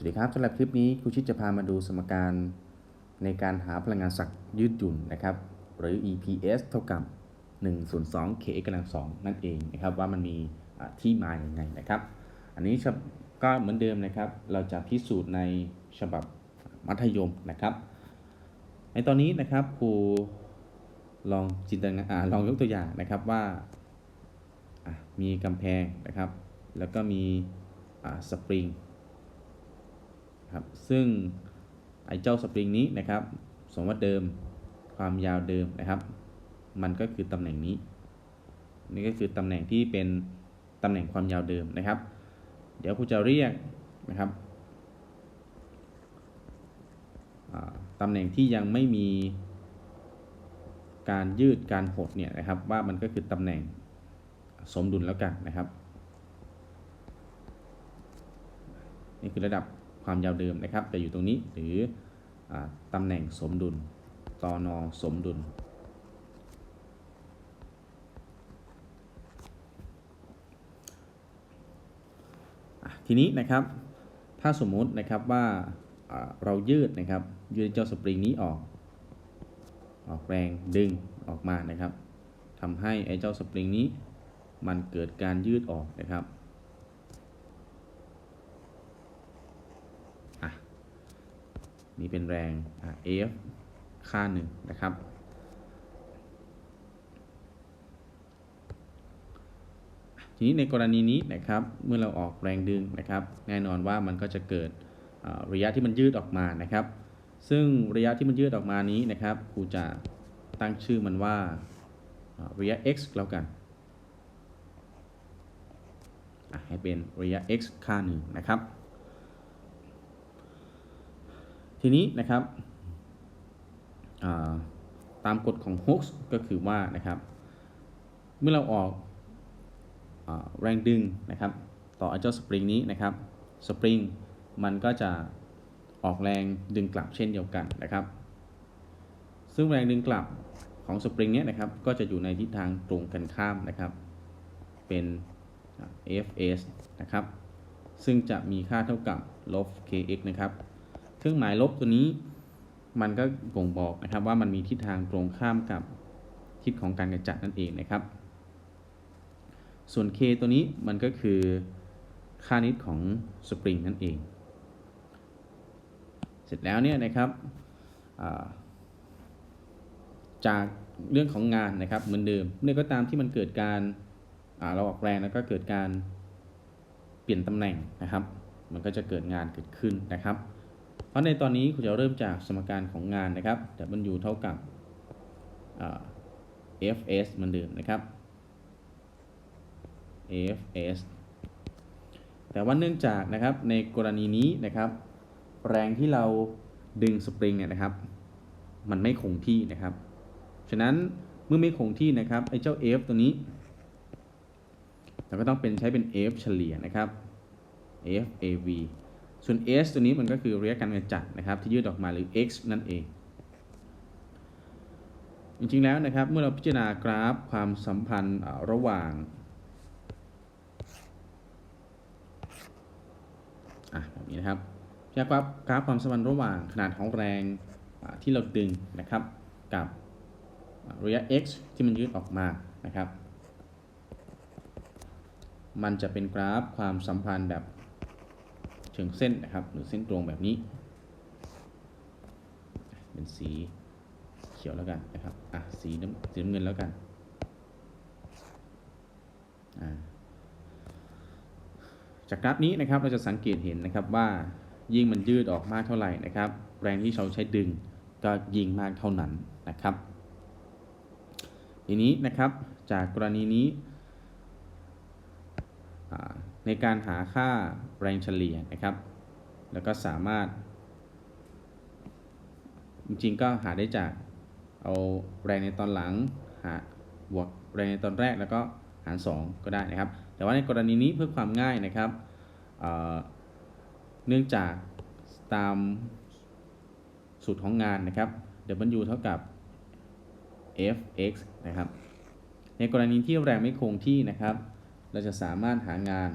สวัสดีครับสำหรับคลิปนี้ครูชิดจะพามาดูสมการในการหาพลังงานศักย์ยืดหยุ่นนะครับ หรือ EPS เท่ากับ1ส่วน2 kx กำลัง2นั่นเองนะครับ ว่ามันมีที่มาอย่างไงนะครับ อันนี้ก็เหมือนเดิมนะครับ เราจะพิสูจน์ในฉบับมัธยมนะครับ ในตอนนี้นะครับครูลองจินตนาการลองยกตัวอย่างนะครับว่ามีกำแพงนะครับ แล้วก็มีสปริง ครับซึ่งไอ้เจ้าสปริงนี้นะครับ สมมติเดิมความยาวเดิมนะครับ มันก็คือตำแหน่งนี้ นี่ก็คือตำแหน่งที่เป็นตำแหน่งความยาวเดิมนะครับ เดี๋ยวครูจะเรียกนะครับตำแหน่งที่ยังไม่มีการยืดการหดเนี่ยนะครับว่ามันก็คือตำแหน่งสมดุลแล้วกันนะครับ นี่คือระดับ ความยาวเดิมนะครับ จะอยู่ตรงนี้หรืออตำแหน่งสมดุลตอนอสมดุล ทีนี้นะครับ ถ้าสมมุตินะครับว่าอ่าเรายืดนะครับ ยืดเจ้าสปริงนี้ออก ออกแรงดึงออกมานะครับทำให้ไอ้เจ้าสปริงนี้มันเกิดการยืดออกนะครับ อะ นี่เป็นแรง F ค่าหนึ่งนะครับ ทีนี้ในกรณีนี้นะครับ เมื่อเราออกแรงดึงนะครับ แน่นอนว่ามันก็จะเกิดระยะที่มันยืดออกมานะครับ ซึ่งระยะที่มันยืดออกมานี้นะครับครูจะตั้งชื่อมันว่าระยะ x แล้วกันให้เป็นระยะ x ค่าหนึ่งนะครับ ทีนี้นะครับาตามกฎของฮุกส์ก็คือว่านะครับ เมื่อเราออกอแรงดึงนะครับ ต่อไอ้เจ้าสปริงนี้นะครับสปริงมันก็จะออกแรงดึงกลับเช่นเดียวกันนะครับ ซึ่งแรงดึงกลับของสปริงเนี้ยนะครับ ก็จะอยู่ในทิศทางตรงกันข้ามนะครับ เป็น Fs นะครับ ซึ่งจะมีค่าเท่ากับลบ kx นะครับ เครื่องหมายลบตัวนี้ มันก็บ่งบอกนะครับว่ามันมีทิศทางตรงข้ามกับทิศของการกระจัดนั่นเองนะครับ ส่วน k ตัวนี้มันก็คือค่านิดของสปริงนั่นเอง เสร็จแล้วเนี่ยนะครับาจากเรื่องของงานนะครับเหมือนเดิมเมื่อก็ตามที่มันเกิดการเราออกแรงแล้วก็เกิดการเปลี่ยนตำแหน่งนะครับ มันก็จะเกิดงานเกิดขึ้นนะครับ เพราะในตอนนี้คุณจะเริ่มจากสมการของงานนะครับ W เท่ากับ Fs เหมือนเดิมนะครับ Fs แต่ว่าเนื่องจากนะครับในกรณีนี้นะครับ แรงที่เราดึงสปริงเนี่ยนะครับ มันไม่คงที่นะครับ ฉะนั้นเมื่อไม่คงที่นะครับไอ้เจ้า F ตัวนี้ เราก็ต้องเป็นใช้เป็น F เฉลี่ยนะครับ F AV ส่วน S ตัวนี้มันก็คือระยะการกระจัดนะครับ ที่ยืดออกมาหรือ X นั่นเอง จริงๆแล้วนะครับ เมื่อเราพิจารณากราฟความสัมพันธ์ระหว่างอะแบบนี้นะครับจากกราฟกราฟความสัมพันธ์ระหว่างขนาดของแรงที่เราดึงนะครับกับระยะ x ที่มันยืดออกมานะครับ มันจะเป็นกราฟความสัมพันธ์แบบ ชิงเส้นนะครับ หรือเส้นตรงแบบนี้ เป็นสีเขียวแล้วกันนะครับ อะ สีน้ำสีน้ำเงินแล้วกัน อ่า จากกราฟนี้นะครับ เราจะสังเกตเห็นนะครับว่ายิ่งมันยืดออกมากเท่าไหร่นะครับ แรงที่เราใช้ดึงก็ยิ่งมากเท่านั้นนะครับ ทีนี้นะครับจากกรณีนี้ ในการหาค่าแรงเฉลี่ยนะครับ แล้วก็สามารถ จริงๆก็หาได้จากเอาแรงในตอนหลังหาบวกแรงในตอนแรกแล้วก็หาร 2 ก็ได้นะครับ แต่ว่าในกรณีนี้เพื่อความง่ายนะครับเเนื่องจากตามสูตรของงานนะครับ W เท่ากับ Fx นะครับ ในกรณีที่แรงไม่คงที่นะครับ เราจะสามารถหางาน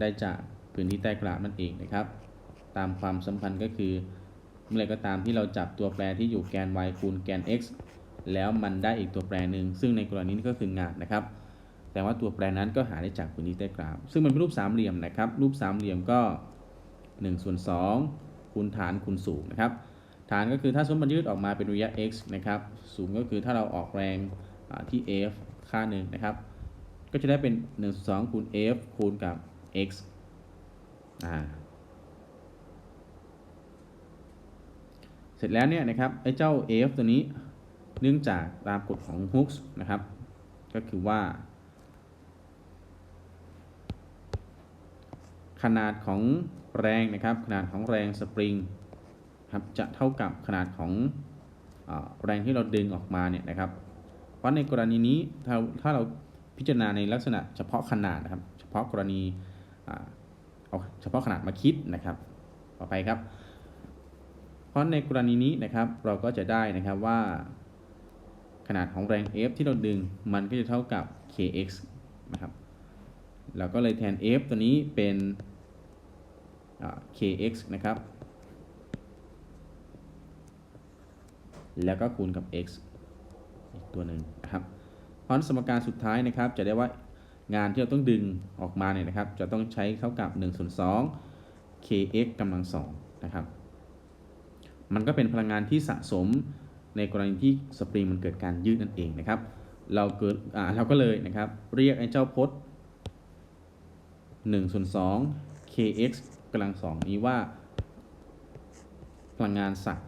ได้จากพื้นที่ใต้กราฟนั่นเองนะครับ ตามความสัมพันธ์ก็คือ เมื่อไรก็ตามที่เราจับตัวแปรที่อยู่แกน y คูณแกน x แล้วมันได้อีกตัวแปรหนึ่งซึ่งในกรณีนี้ก็คืองานนะครับ แต่ว่าตัวแปรนั้นก็หาได้จากพื้นที่ใต้กราฟ ซึ่งมันเป็นรูปสามเหลี่ยมนะครับ รูปสามเหลี่ยมก็1ส่วน2คูณฐานคูณสูงนะครับ ฐานก็คือถ้าสมมติมันยืดออกมาเป็นระยะ x นะครับ สูงก็คือถ้าเราออกแรงที่ f ค่าหนึ่งนะครับ ก็จะได้เป็น1ส่วน2คูณ f คูณกับ x เสร็จแล้วเนี่ยนะครับไอ้เจ้า f ตัวนี้เนื่องจากตามกฎของฮุกส์นะครับ ก็คือว่า ขนาดของแรงนะครับ ขนาดของแรงสปริงครับจะเท่ากับขนาดของอแรงที่เราดึงออกมาเนี่ยนะครับ เพราะในกรณีนี้ถ้าถ้าเราพิจารณาในลักษณะเฉพาะขนาดนะครับ เฉพาะกรณี เอาเฉพาะขนาดมาคิดนะครับ ต่อไปครับ เพราะในกรณีนี้นะครับเราก็จะได้นะครับว่า ขนาดของแรง F ที่เราดึงมันก็จะเท่ากับ kx นะครับเราก็เลยแทน F ตัวนี้เป็น kx นะครับ แล้วก็คูณกับ x อีกตัวหนึ่งนะครับเพราะสมการสุดท้ายนะครับจะได้ว่า งานที่เราต้องดึงออกมาเนี่ยนะครับ จะต้องใช้เท่ากับ 1 ส่วน 2 kx กำลังสองนะครับ มันก็เป็นพลังงานที่สะสมในกรณีที่สปริงมันเกิดการยืดนั่นเองนะครับ เราเกิดอ่าเราก็เลยนะครับ เรียกไอ้เจ้าพจน์1ส่วน 2 kx กำลังสองนี้ว่า พลังงานสัก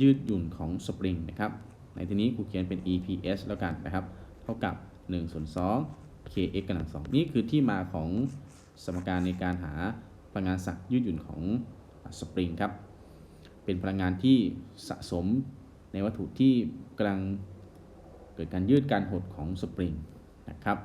ยืดหยุ่นของสปริงนะครับ ในที่นี้ครูเขียนเป็น EPS แล้วกันนะครับ เท่ากับ1ส่วน2 kx กำลังสองนี่คือที่มาของสมการในการหาพลังงานสักยืดหยุ่นของสปริงครับ เป็นพลังงานที่สะสมในวัตถุที่กำลังเกิดการยืดการหดของสปริงนะครับ